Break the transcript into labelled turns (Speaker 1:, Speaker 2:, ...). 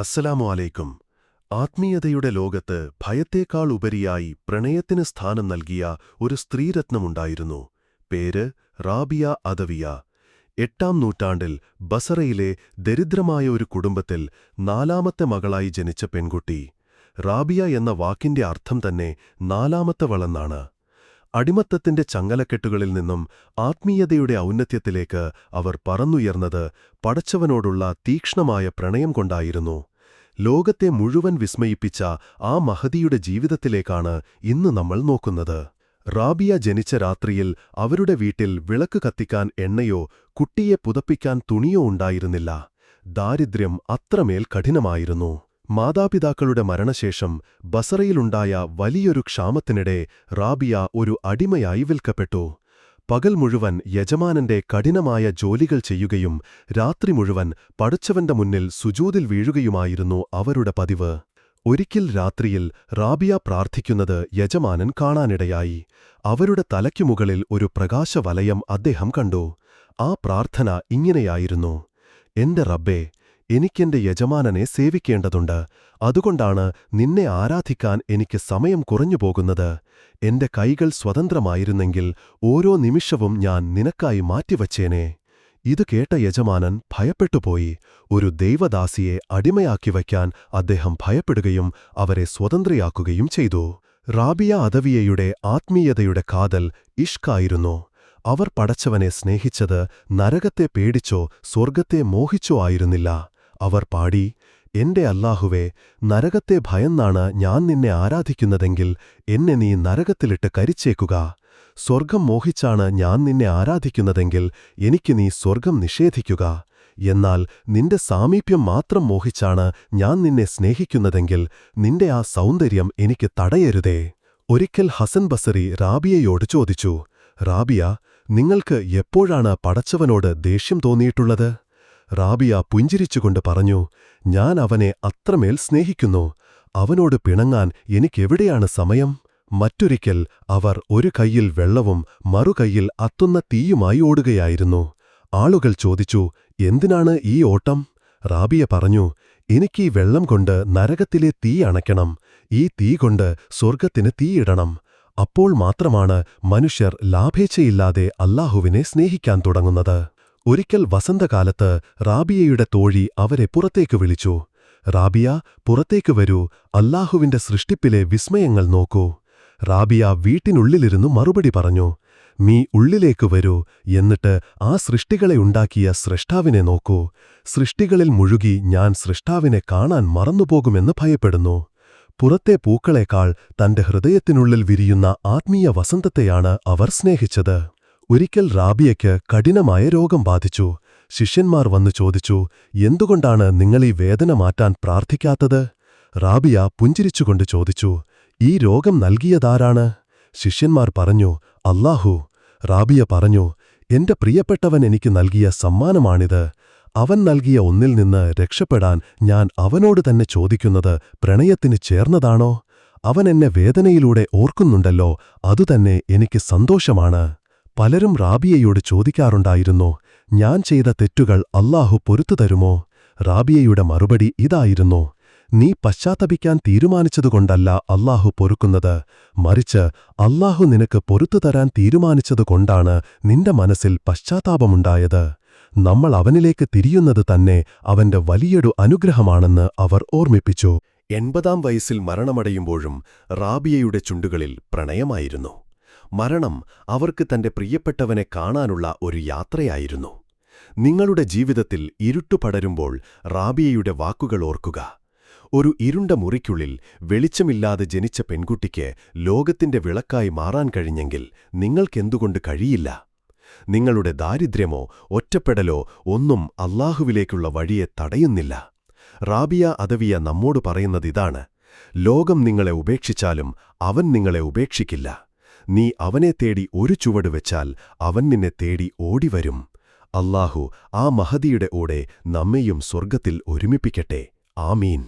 Speaker 1: അസ്സലാമു അലൈക്കും. ആത്മീയതയുടെ ലോകത്ത് ഭയത്തേക്കാൾ ഉപരിയായി പ്രണയത്തിന് സ്ഥാനം നൽകിയ ഒരു സ്ത്രീരത്നമുണ്ടായിരുന്നു. പേര് റാബിയ അദവിയ. എട്ടാം നൂറ്റാണ്ടിൽ ബസറയിലെ ദരിദ്രമായ ഒരു കുടുംബത്തിൽ നാലാമത്തെ മകളായി ജനിച്ച പെൺകുട്ടി. റാബിയ എന്ന വാക്കിന്റെ അർത്ഥം തന്നെ നാലാമത്തെ വളെന്നാണ്. അടിമത്തത്തിന്റെ ചങ്ങലക്കെട്ടുകളിൽ നിന്നും ആത്മീയതയുടെ ഔന്നത്യത്തിലേക്ക് അവർ പറന്നുയർന്നത് പടച്ചവനോടുള്ള തീക്ഷ്ണമായ പ്രണയം കൊണ്ടായിരുന്നു. ലോകത്തെ മുഴുവൻ വിസ്മയിപ്പിച്ച ആ മഹതിയുടെ ജീവിതത്തിലേക്കാണ് ഇന്ന് നമ്മൾ നോക്കുന്നത്. റാബിയ ജനിച്ച രാത്രിയിൽ അവരുടെ വീട്ടിൽ വിളക്ക് കത്തിക്കാൻ എണ്ണയോ കുട്ടിയെ പുതപ്പിക്കാൻ തുണിയോ ഉണ്ടായിരുന്നില്ല. ദാരിദ്ര്യം അത്രമേൽ കഠിനമായിരുന്നു. മാതാപിതാക്കളുടെ മരണശേഷം ബസറയിലുണ്ടായ വലിയൊരു ക്ഷാമത്തിനിടെ റാബിയ ഒരു അടിമയായി വിൽക്കപ്പെട്ടു. പകൽ മുഴുവൻ യജമാനന്റെ കഠിനമായ ജോലികൾ ചെയ്യുകയും രാത്രി മുഴുവൻ പടച്ചവന്റെ മുന്നിൽ സുജൂതിൽ വീഴുകയുമായിരുന്നു അവരുടെ പതിവ്. ഒരിക്കൽ രാത്രിയിൽ റാബിയ പ്രാർത്ഥിക്കുന്നത് യജമാനൻ കാണാനിടയായി. അവരുടെ തലയ്ക്കുമുകളിൽ ഒരു പ്രകാശവലയം അദ്ദേഹം കണ്ടു. ആ പ്രാർത്ഥന ഇങ്ങനെയായിരുന്നു. എന്റെ റബ്ബേ എനിക്കെന്റെ യജമാനനെ സേവിക്കേണ്ടതുണ്ട്. അതുകൊണ്ടാണ് നിന്നെ ആരാധിക്കാൻ എനിക്ക് സമയം കുറഞ്ഞു പോകുന്നത്. എന്റെ കൈകൾ സ്വതന്ത്രമായിരുന്നെങ്കിൽ ഓരോ നിമിഷവും ഞാൻ നിനക്കായി മാറ്റിവച്ചേനെ. ഇത് കേട്ട യജമാനൻ ഭയപ്പെട്ടുപോയി. ഒരു ദൈവദാസിയെ അടിമയാക്കി വയ്ക്കാൻ അദ്ദേഹം ഭയപ്പെടുകയും അവരെ സ്വതന്ത്രയാക്കുകയും ചെയ്തു. റാബിയ അദവിയയുടെ ആത്മീയതയുടെ കാതൽ ഇഷ്കായിരുന്നു. അവർ പടച്ചവനെ സ്നേഹിച്ചത് നരകത്തെ പേടിച്ചോ സ്വർഗത്തെ മോഹിച്ചോ ആയിരുന്നില്ല. അവർ പാടി എന്റെ അല്ലാഹുവേ നരകത്തെ ഭയന്നാണ് ഞാൻ നിന്നെ ആരാധിക്കുന്നതെങ്കിൽ എന്നെ നീ നരകത്തിലിട്ട് കരിച്ചേക്കുക. സ്വർഗം മോഹിച്ചാണ് ഞാൻ നിന്നെ ആരാധിക്കുന്നതെങ്കിൽ എനിക്ക് നീ സ്വർഗം നിഷേധിക്കുക. എന്നാൽ നിന്റെ സാമീപ്യം മാത്രം മോഹിച്ചാണ് ഞാൻ നിന്നെ സ്നേഹിക്കുന്നതെങ്കിൽ നിന്റെ ആ സൗന്ദര്യം എനിക്ക് തടയരുതേ. ഒരിക്കൽ ഹസൻ ബസറി റാബിയയോട് ചോദിച്ചു റാബിയ നിങ്ങൾക്ക് എപ്പോഴാണ് പടച്ചവനോട് ദേഷ്യം തോന്നിയിട്ടുള്ളത്? റാബിയ പുഞ്ചിരിച്ചുകൊണ്ട് പറഞ്ഞു ഞാൻ അവനെ അത്രമേൽ സ്നേഹിക്കുന്നു. അവനോട് പിണങ്ങാൻ എനിക്കെവിടെയാണ് സമയം? മറ്റൊരിക്കൽ അവർ ഒരു കൈയിൽ വെള്ളവും മറുകൈയിൽ അത്തുന്ന തീയുമായി ഓടുകയായിരുന്നു. ആളുകൾ ചോദിച്ചു എന്തിനാണ് ഈ ഓട്ടം? റാബിയ പറഞ്ഞു എനിക്കീ വെള്ളം കൊണ്ട് നരകത്തിലെ തീ അണയ്ക്കണം. ഈ തീ കൊണ്ട് സ്വർഗത്തിന് തീയിടണം അപ്പോൾ മാത്രമാണ് മനുഷ്യർ ലാഭേച്ഛയില്ലാതെ അല്ലാഹുവിനെ സ്നേഹിക്കാൻ തുടങ്ങുന്നത്. ഒരിക്കൽ വസന്തകാലത്ത് റാബിയയുടെ തോഴി അവരെ പുറത്തേക്ക് വിളിച്ചു. റാബിയ പുറത്തേക്ക് വരൂ. അല്ലാഹുവിന്റെ സൃഷ്ടിപ്പിലെ വിസ്മയങ്ങൾ നോക്കൂ. റാബിയ വീട്ടിനുള്ളിലിരുന്നു മറുപടി പറഞ്ഞു നീ ഉള്ളിലേക്ക് വരൂ. എന്നിട്ട് ആ സൃഷ്ടികളെ ഉണ്ടാക്കിയ സൃഷ്ടാവിനെ നോക്കൂ. സൃഷ്ടികളിൽ മുഴുകി ഞാൻ സൃഷ്ടാവിനെ കാണാൻ മറന്നുപോകുമെന്ന് ഭയപ്പെടുന്നു. പുറത്തെ പൂക്കളേക്കാൾ തന്റെ ഹൃദയത്തിനുള്ളിൽ വിരിയുന്ന ആത്മീയ വസന്തത്തെയാണ് അവർ സ്നേഹിച്ചത്. ഒരിക്കൽ റാബിയയ്ക്ക് കഠിനമായ രോഗം ബാധിച്ചു. ശിഷ്യന്മാർ വന്നു ചോദിച്ചു എന്തുകൊണ്ടാണ് നിങ്ങളീ വേദന മാറ്റാൻ പ്രാർത്ഥിക്കാത്തത്? റാബിയ പുഞ്ചിരിച്ചുകൊണ്ട് ചോദിച്ചു ഈ രോഗം നൽകിയതാരാണ്? ശിഷ്യന്മാർ പറഞ്ഞു അല്ലാഹു. റാബിയ പറഞ്ഞു എന്റെ പ്രിയപ്പെട്ടവൻ എനിക്ക് നൽകിയ സമ്മാനമാണിത്. അവൻ നൽകിയ ഒന്നിൽ നിന്ന് രക്ഷപ്പെടാൻ ഞാൻ അവനോട് തന്നെ ചോദിക്കുന്നത് പ്രണയത്തിന് ചേർന്നതാണോ? അവൻ എന്നെ വേദനയിലൂടെ ഓർക്കുന്നുണ്ടല്ലോ അതുതന്നെ എനിക്ക് സന്തോഷമാണ്. പലരും റാബിയയോട് ചോദിക്കാറുണ്ടായിരുന്നു ഞാൻ ചെയ്ത തെറ്റുകൾ അല്ലാഹു പൊരുത്തു തരുമോ? റാബിയയുടെ മറുപടി ഇതായിരുന്നു നീ പശ്ചാത്തപിക്കാൻ തീരുമാനിച്ചതുകൊണ്ടല്ല അല്ലാഹു പൊറുക്കുന്നത് മറിച്ച് അല്ലാഹു നിനക്ക് പൊറത്തു തരാൻ തീരുമാനിച്ചതുകൊണ്ടാണ് നിന്റെ മനസ്സിൽ പശ്ചാത്താപമുണ്ടായത്. നമ്മൾ അവനിലേക്ക് തിരിയുന്നത് തന്നെ അവന്റെ വലിയൊരു അനുഗ്രഹമാണെന്ന് അവർ ഓർമ്മിപ്പിച്ചു. എൺപതാം വയസ്സിൽ മരണമടയുമ്പോഴും റാബിയയുടെ ചുണ്ടുകളിൽ പ്രണയമായിരുന്നു. മരണം അവർക്ക് തന്റെ പ്രിയപ്പെട്ടവനെ കാണാനുള്ള ഒരു യാത്രയായിരുന്നു. നിങ്ങളുടെ ജീവിതത്തിൽ ഇരുട്ടുപടരുമ്പോൾ റാബിയയുടെ വാക്കുകൾ ഓർക്കുക. ഒരു ഇരുണ്ട മുറിക്കുള്ളിൽ വെളിച്ചമില്ലാതെ ജനിച്ച പെൺകുട്ടിക്ക് ലോകത്തിന്റെ വിളക്കായി മാറാൻ കഴിഞ്ഞെങ്കിൽ നിങ്ങൾക്കെന്തുകൊണ്ട് കഴിയില്ല? നിങ്ങളുടെ ദാരിദ്ര്യമോ ഒറ്റപ്പെടലോ ഒന്നും അല്ലാഹുവിലേക്കുള്ള വഴിയെ തടയുന്നില്ല. റാബിയ അദവിയ നമ്മോട് പറയുന്നതിതാണ് ലോകം നിങ്ങളെ ഉപേക്ഷിച്ചാലും അവൻ നിങ്ങളെ ഉപേക്ഷിക്കില്ല. നീ അവനെ തേടി ഒരു ചുവട് വെച്ചാൽ അവൻ നിന്നെ തേടി ഓടിവരും. അല്ലാഹു ആ മഹതിയുടെ ഓടെ നമ്മെയും സ്വർഗത്തിൽ ഒരുമിപ്പിക്കട്ടെ. ആമീൻ.